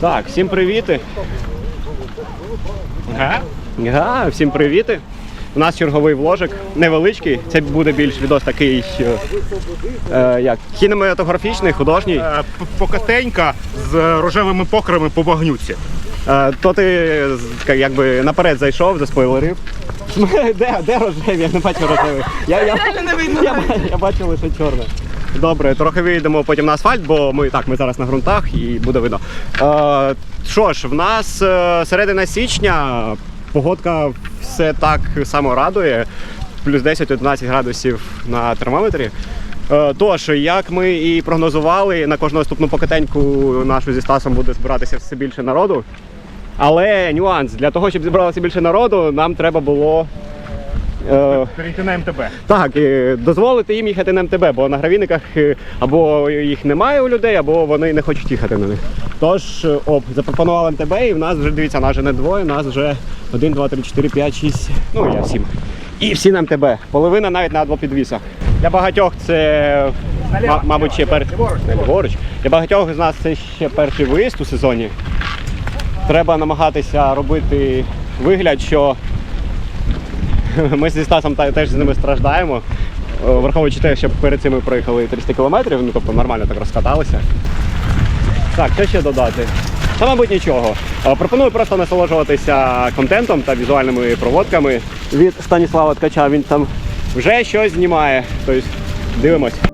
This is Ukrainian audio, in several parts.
Так, всім привіти. Га? Га, всім привіти. У нас черговий вложик, невеличкий. Це буде більш відос такий е, е, як кінематографічний, художній. Е, Покатенька з рожевими покрами по багнюці. Е, то ти якби наперед зайшов, заспойлерив. Де, де рожеві? Я не бачу рожевих. Я, я, я, ба- я бачу лише чорне. Добре, трохи вийдемо потім на асфальт, бо ми так, ми зараз на ґрунтах і буде видно. Е, що ж, в нас е, середина січня, погодка все так само радує. Плюс 10-11 градусів на термометрі. Е, Тож, як ми і прогнозували, на кожну наступну покатеньку нашу зі Стасом буде збиратися все більше народу. Але нюанс, для того, щоб зібралося більше народу, нам треба було Перейти на МТБ. так, е, дозволити їм їхати на МТБ, бо на гравіниках е, або їх немає у людей, або вони не хочуть їхати на них. Тож, е, оп, запропонували МТБ, і в нас вже дивіться, нас вже не двоє, нас вже 1, 2, 3, 4, 5, 6, ну я сім. І всі на МТБ. Половина навіть на двопідвісах. Для багатьох це, ма- мабуть, ще перший. Для багатьох з нас це ще перший виїзд у сезоні. Треба намагатися робити вигляд, що ми зі Стасом теж з ними страждаємо. Е, Враховуючи те, що перед цим ми проїхали 300 кілометрів, ну тобто нормально так розкаталися. Так, що ще додати? Та, мабуть, нічого. Е, Пропоную просто насолоджуватися контентом та візуальними проводками від Станіслава Ткача. Він там вже щось знімає. Тобто дивимось.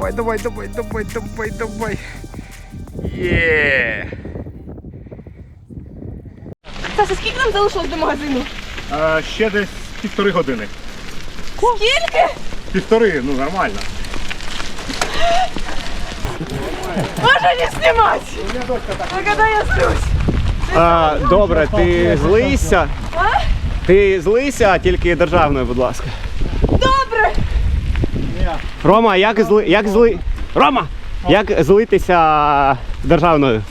Давай, давай, давай, давай, давай, давай. Є! Саша, скільки нам залишилось до магазину? Е, Ще десь півтори години. Скільки? Півтори, ну нормально. Можна не знімати? А коли я сплюсь? А, добре, ти злийся. Ти злийся, тільки державною, будь ласка. Рома, як зли. Як зли. Рома! Як злитися державною?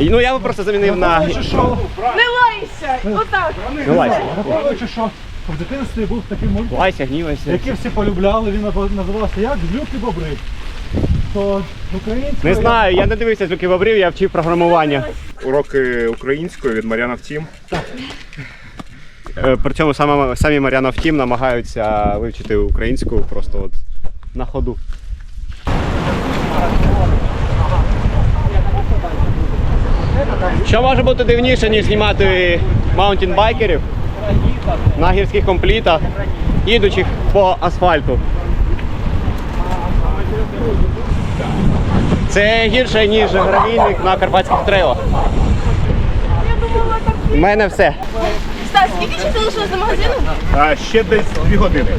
Ну я би просто замінив на. Не лайся! Отак! Ну, лайся. Враховуючи, що в дитинстві був такий мультик, Лайся, гнівайся. який всі полюбляли, він називався як Злюки бобри. То українською... Не знаю, я не дивився звуки бобрів, я вчив програмування. Уроки української від Мар'яна Втім. Е, При цьому саме, самі Мар'яна Втім намагаються вивчити українську просто от на ходу. Що може бути дивніше, ніж знімати маунтінбайкерів на гірських комплітах, їдучих по асфальту. Це гірше, ніж гравійник на карпатських трейлах. У мене все. Стас, скільки ще залишилось до магазину? А ще десь дві години.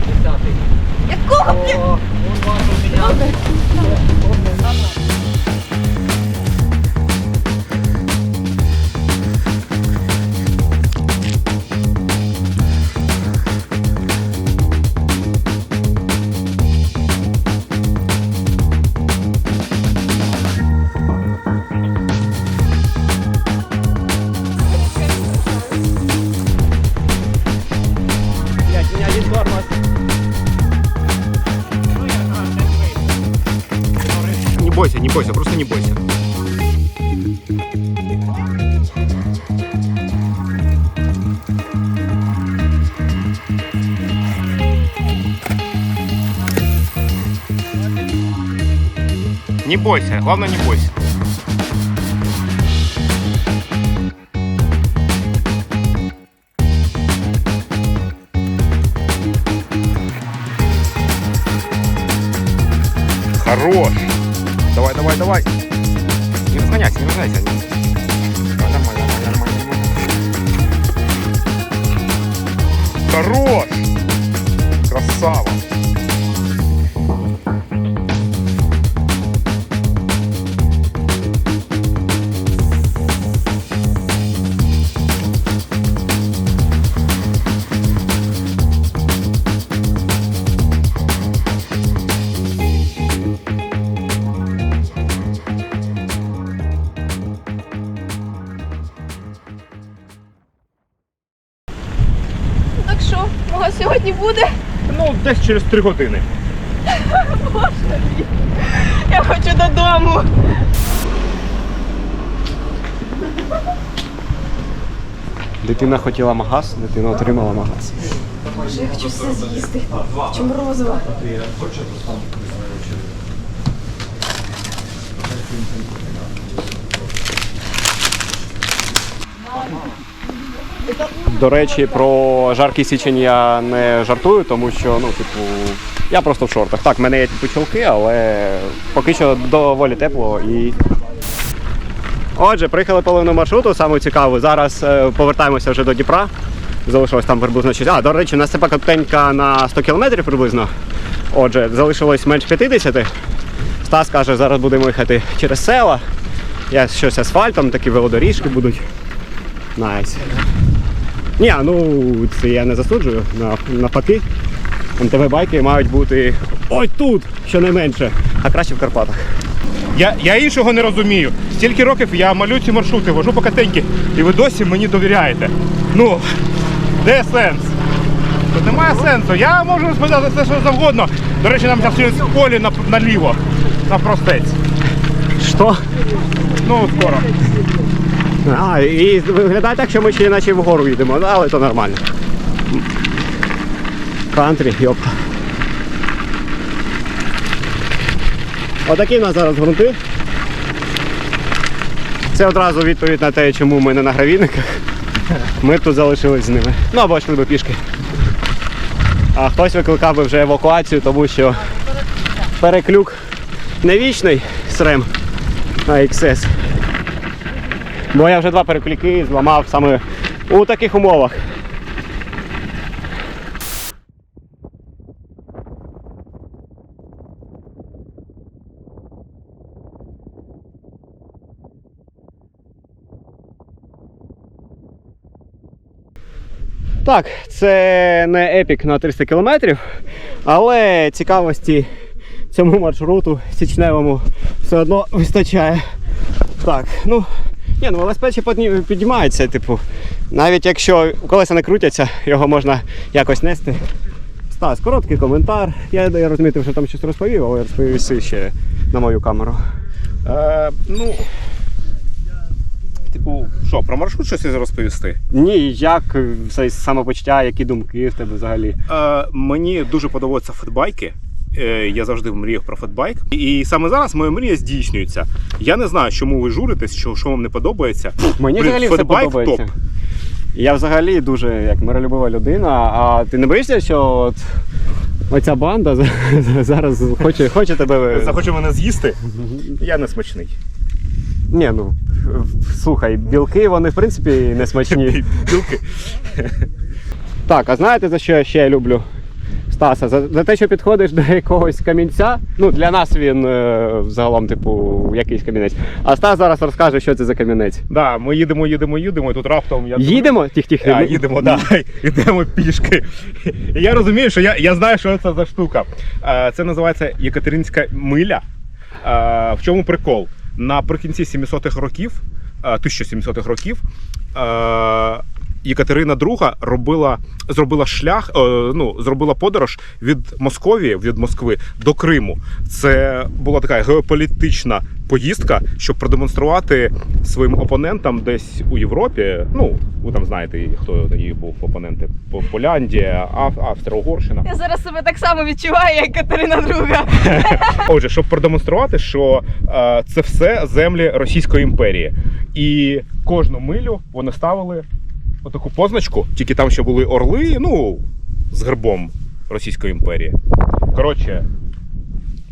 Якого? бля- Добре. Не бойся, главное не бойся. Хорош. Давай, давай, давай. Не разгоняйся, не разгоняйся. Нормально, нормально, нормально. Хорош. Красава. Десь через три години. Я хочу додому. Дитина хотіла магаз, дитина отримала магаз. Боже, я хочу все з'їсти. Хочу морозиво. До речі, про жаркий січень я не жартую, тому що, ну, типу, я просто в шортах. Так, в мене є типу чолки, але поки що доволі тепло і. Отже, приїхали половину маршруту, саме цікаву. Зараз е, повертаємося вже до Дніпра. Залишилось там приблизно 6. А, до речі, у нас це пакотенька на 100 кілометрів приблизно. Отже, залишилось менш 50. Стас каже, зараз будемо їхати через села. Я щось асфальтом, такі велодоріжки будуть. Найс. Ні, ну це я не засуджую. На- Навпаки. МТВ байки мають бути ось тут, щонайменше, а краще в Карпатах. Я, я іншого не розумію. Стільки років я малюю ці маршрути, вожу покатеньки, і ви досі мені довіряєте. Ну, де сенс? Тут немає сенсу. Я можу розповідати все, що завгодно. До речі, нам зараз через полі на, наліво, на простець. Що? Ну, скоро. А, і виглядає так, що ми ще наче вгору їдемо, ну, але то нормально. Кантрі, йопта. Отакі в нас зараз грунти. Це одразу відповідь на те, чому ми не на гравійниках. Ми тут залишились з ними. Ну або йшли би пішки. А хтось викликав би вже евакуацію, тому що переклюк не вічний СРЕМ, а XS. Бо я вже два перекліки зламав саме у таких умовах. Так, це не епік на 300 кілометрів, але цікавості цьому маршруту січневому все одно вистачає. Так, ну. Ні, ну велосипед ще підні- піднімається, типу. Навіть якщо колеса не крутяться, його можна якось нести. Стас, короткий коментар. Я, я розумію, що там щось розповів, але я розповісти ще на мою камеру. Е, ну, типу, що, про маршрут щось розповісти? Ні, як е, все самопочуття, які думки в тебе взагалі. Е, мені дуже подобаються фетбайки. Е, Я завжди мріяв про фетбайк. І саме зараз моя мрія здійснюється. Я не знаю, чому ви журитесь, що, що вам не подобається. Мені Блін, взагалі все фетбайк подобається. топ. Я взагалі дуже як миролюбива людина, а ти не боїшся, що от оця банда зараз хоче, хоче тебе. Захоче мене з'їсти. Я не смачний. Ні, ну слухай, білки вони в принципі не смачні. Білки. Так, а знаєте за що я ще люблю Стаса? За, за те, що підходиш до якогось камінця. Ну, для нас він е, загалом, типу, якийсь камінець. А Стас зараз розкаже, що це за камінець. Да, ми їдемо, їдемо, їдемо, і тут раптом я Їдемо? Тих-тих. А, їдемо, да. Йдемо пішки. І я розумію, що я, я знаю, що це за штука. Е, Це називається Єкатеринська миля. Е, В чому прикол? Наприкінці 700-х років, е, 1700-х років, Єкатерина II робила, зробила шлях, е, ну, зробила подорож від Московії, від Москви до Криму. Це була така геополітична поїздка, щоб продемонструвати своїм опонентам десь у Європі. Ну, ви там знаєте, хто їх був опоненти. По- Поляндія, Ав- Австро-Угорщина. Я зараз себе так само відчуваю, як Катерина Друга. Отже, щоб продемонструвати, що е, це все землі Російської імперії. І кожну милю вони ставили отаку позначку, тільки там ще були орли, ну, з гербом Російської імперії. Коротше,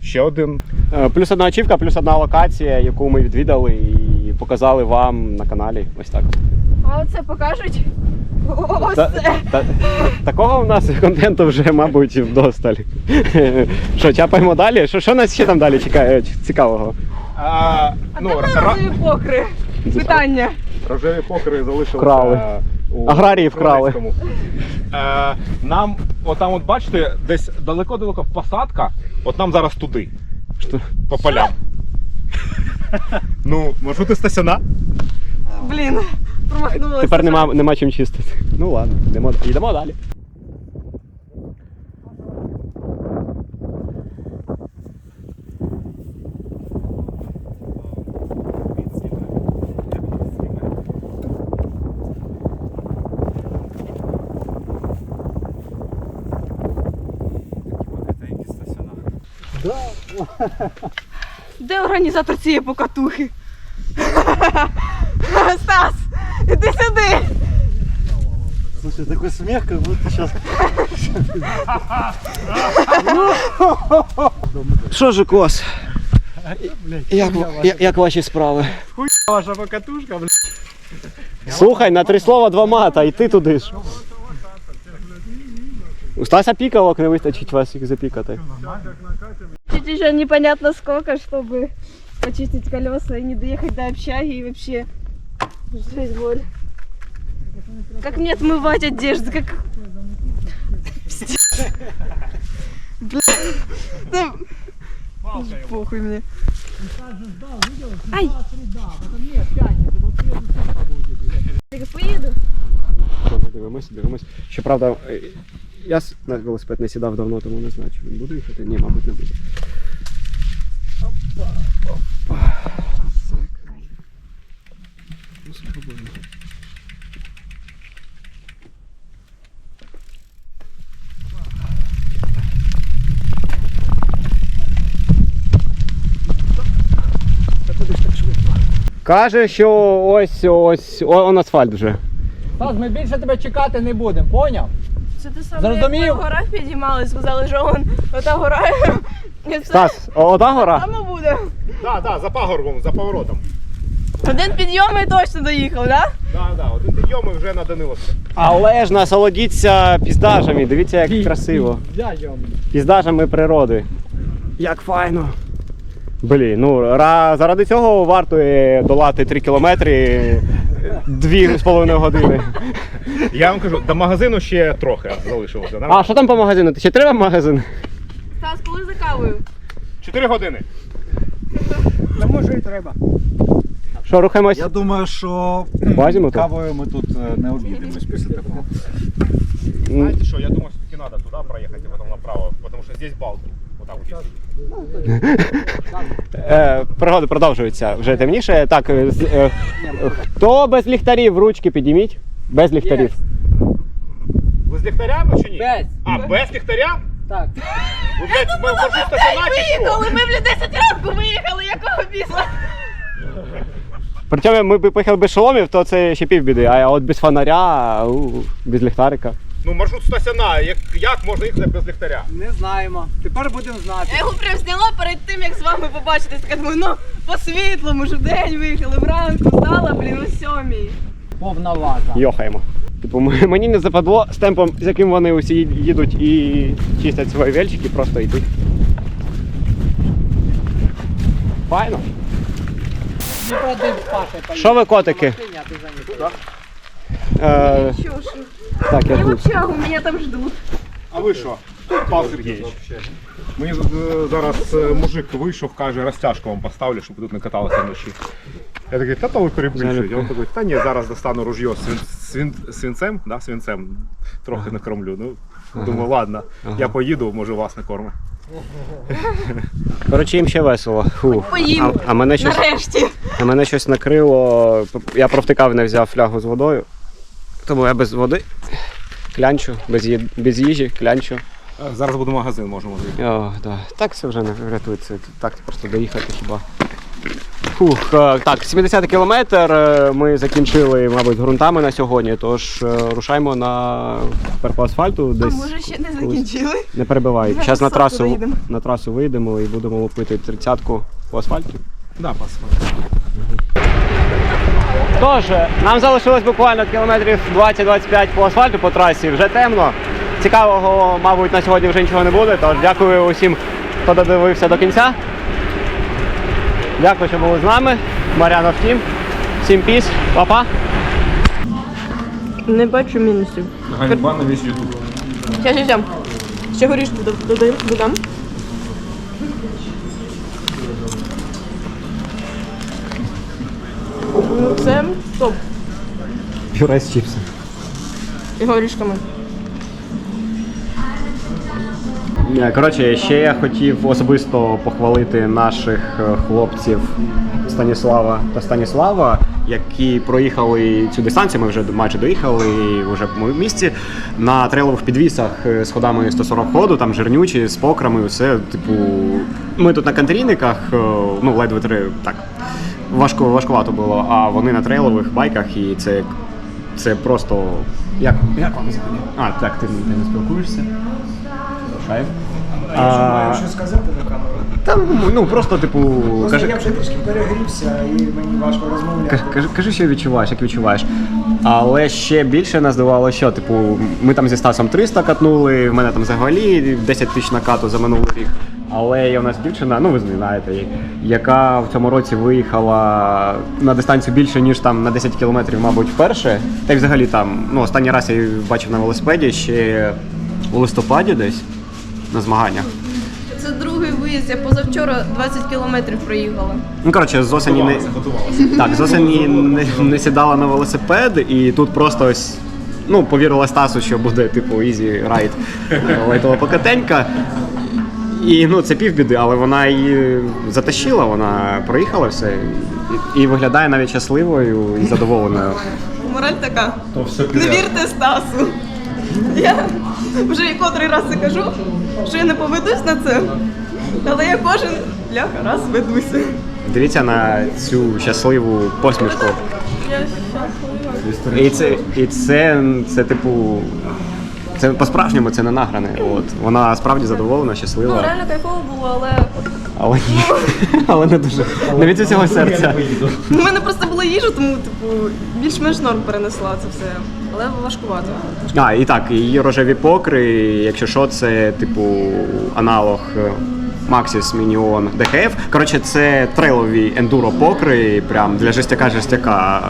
ще один. Е, Плюс одна ачівка, плюс одна локація, яку ми відвідали і показали вам на каналі. Ось так. А оце покажуть. Ось Та- це. та- такого у нас контенту вже, мабуть, вдосталь. Що, чапаємо далі? Що, що нас ще там далі чекає цікавого? А, А ну, де мої ра- покри? Питання. рожеві покри залишилися. Вкрали. У Аграрії вкрали. Хмельницькому. Е, нам, отам, от бачите, десь далеко-далеко посадка, от нам зараз туди. Що? По полям. Ну, маршрути Стасяна. Блін, промахнулася. Тепер нема, нема чим чистити. Ну ладно, йдемо, йдемо далі. Де організатор цієї покатухи? Стас, іди сюди. Слушай, такой смех, как будто сейчас... Що ж, Кос? Як, як, як ваші справи? Ваша покатушка, блядь. Слухай, на три слова два мата, і ти туди ж. У Стаса пікалок не вистачить вас їх запікати. Чуть еще непонятно сколько, чтобы почистить колеса и не доехать до общаги и вообще жесть боль. Как мне отмывать одежду, как... Бля. Да. Похуй мне. Ай! Поеду. Дивимось, дивимось. Щоправда, е, я на велосипед не сідав давно, тому не знаю, чи він буде їхати. Ні, мабуть, не буде. Опа, опа. Ну, спробуємо. Каже, що ось ось о, он асфальт вже. Стас, ми більше тебе чекати не будемо, поняв? Це ти саме Зрозумів? як ми в горах підіймали, сказали, що он ота гора. І Стас, о, ота гора? саме буде. Так, так, за пагорбом, за поворотом. Один підйом і точно доїхав, да? Так, так, один підйом і вже на Даниловці. Але ж насолодіться піздажами, дивіться, як красиво. Я. Піздажами природи. Як файно. Блін, ну ра- заради цього варто е, долати 3 кілометри 2,5 години. Я вам кажу, до магазину ще трохи залишилося. А що там по магазину? Ще треба магазин? Стас, коли за кавою? Чотири години. Та може і треба. Що, рухаємось? Я думаю, що Базимо тут? кавою ми тут е, не обійдемось після такого. М, Знаете что, я думаю, все-таки надо туда проехать, а потом направо, потому что здесь балки. Е, пригоди продовжуються. Вже темніше. Так, е, з- е, хто без ліхтарів ручки підійміть? Без ліхтарів. Ви з ліхтарями чи ні? Без. А, без ліхтаря? Так. Ви, блядь, ми стаціонар чи що? Виїхали, ми, вже 10 ранку виїхали, якого біса? Причому ми б поїхали без шоломів, то це ще півбіди, а от без фонаря, у, без ліхтарика. Ну, маршрут стаціонар, як, як можна їхати без ліхтаря? Не знаємо. Тепер будемо знати. Я його прям зняла перед тим, як з вами побачитись. Така думаю, ну, по світлому ж в день виїхали, вранку стала, блін, о сьомій. Повна ваза. Йохаємо. Типу, мені не западло з темпом, з яким вони усі їдуть і чистять свої вельчики, просто йти. Файно. Що ви, котики? Е, так, я Я в тут. общагу, мене там ждуть. А ви що? Павло Сергійович. Мені е, зараз е, мужик вийшов, каже, розтяжку вам поставлю, щоб ви тут не каталися вночі. Я такий, та то ви перебільшуєте. Він такий, та ні, зараз достану ружьо, свін, свінцем, да, свінцем трохи накормлю. Ну, думаю, ладно, я поїду, може вас накормлю. Коротше, їм ще весело. Фу. Поїм. А, а мене щось. Нарешті. А мене щось накрило. Я провтикав, не взяв флягу з водою. Тому я без води клянчу, без, ї... без їжі, клянчу. Зараз буде магазин, можемо зайти. О, да. Так це вже не врятується. Так просто доїхати хіба. Фух, е, так, 70 кілометр. е, Ми закінчили, мабуть, ґрунтами на сьогодні, тож е, рушаємо на тепер по асфальту. А може ще не колись. закінчили? Не перебивай. Зараз на трасу, доїдемо. на трасу вийдемо і будемо лупити тридцятку по асфальту. Да, пас. Тож, нам залишилось буквально кілометрів 20-25 по асфальту по трасі, вже темно. Цікавого, мабуть, на сьогодні вже нічого не буде. Тож дякую усім, хто додивився до кінця. Дякую, що були з нами. Мар'яна втім. Всім піс, па-па. Не бачу мінусів. Ганьба на весь ютуб. Сейчас, сейчас. Ще горішки додам. додам. Ну це топ. Пюре з чіпсом. І горішками. Коротше, ще я хотів особисто похвалити наших е, хлопців Станіслава та Станіслава, які проїхали цю дистанцію. Ми вже майже доїхали і вже в місці на трейлових підвісах е, з ходами 140 ходу, там жирнючі, з покрами, все. Типу, ми тут на контрійниках, е, ну ледве три так. Важко, важкувато було, а вони на трейлових байках, і це, це просто. Як, як вам взагалі? А, так, ти, ти не спілкуєшся. Шайб. А, Що сказати на камеру? та, ну просто, типу, Просто кажи, я вже трішки перегрівся і мені важко розмовляти. кажи, кажи, кажи, що відчуваєш, як відчуваєш. Але ще більше нас здивувало, що типу, ми там зі Стасом 300 катнули, в мене там взагалі 10 тисяч накату за минулий рік. Але є у нас дівчина, ну ви знаєте, її, яка в цьому році виїхала на дистанцію більше, ніж там на 10 кілометрів, мабуть, вперше. Та й взагалі там, ну, останній раз я її бачив на велосипеді ще у листопаді десь на змаганнях. Це другий виїзд. Я позавчора 20 кілометрів проїхала. Ну, коротше, з осені не так, з осені не, не сідала на велосипед, і тут просто ось. Ну, повірила Стасу, що буде типу ізі райд лайтова покатенька. І ну, це півбіди, але вона її затащила, вона проїхала все. І, і виглядає навіть щасливою і задоволеною. Мораль така. То все Не вірте Стасу. Я вже і котрий раз це кажу, що я не поведусь на це. Але я кожен бляха раз ведуся. Дивіться на цю щасливу посмішку. Я щаслива. І це, і це, це типу. Це по-справжньому це не награне. От. Вона справді задоволена, щаслива. Ну, реально кайфово було, але Але ні. Але не дуже. Не від усього серця. у мене просто була їжа, тому типу більш-менш норм перенесла це все. Але важкувато. А, і так, її рожеві покри, якщо що, це типу аналог е, Maxis Minion DHF. Коротше, це трейлові ендуро покри, прям для жестяка жестяка.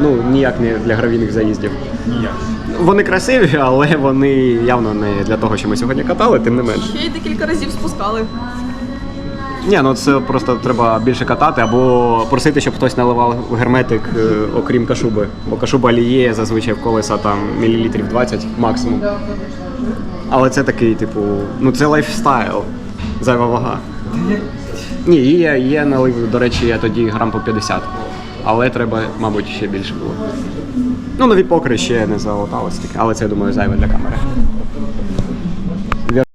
Ну, ніяк не для гравійних заїздів. Ніяк. Вони красиві, але вони явно не для того, що ми сьогодні катали, тим не менш. Ще й декілька разів спускали. Ні, ну це просто треба більше катати або просити, щоб хтось наливав герметик, е, окрім кашуби. Бо кашуба ліє зазвичай в колеса там мілілітрів 20 максимум. Але це такий, типу, ну це лайфстайл, зайва вага. Ні, є, є налив, до речі, я тоді грам по 50. Але треба, мабуть, ще більше було. Ну, нові покри ще не залаталось таке, але це, я думаю, зайве для камери.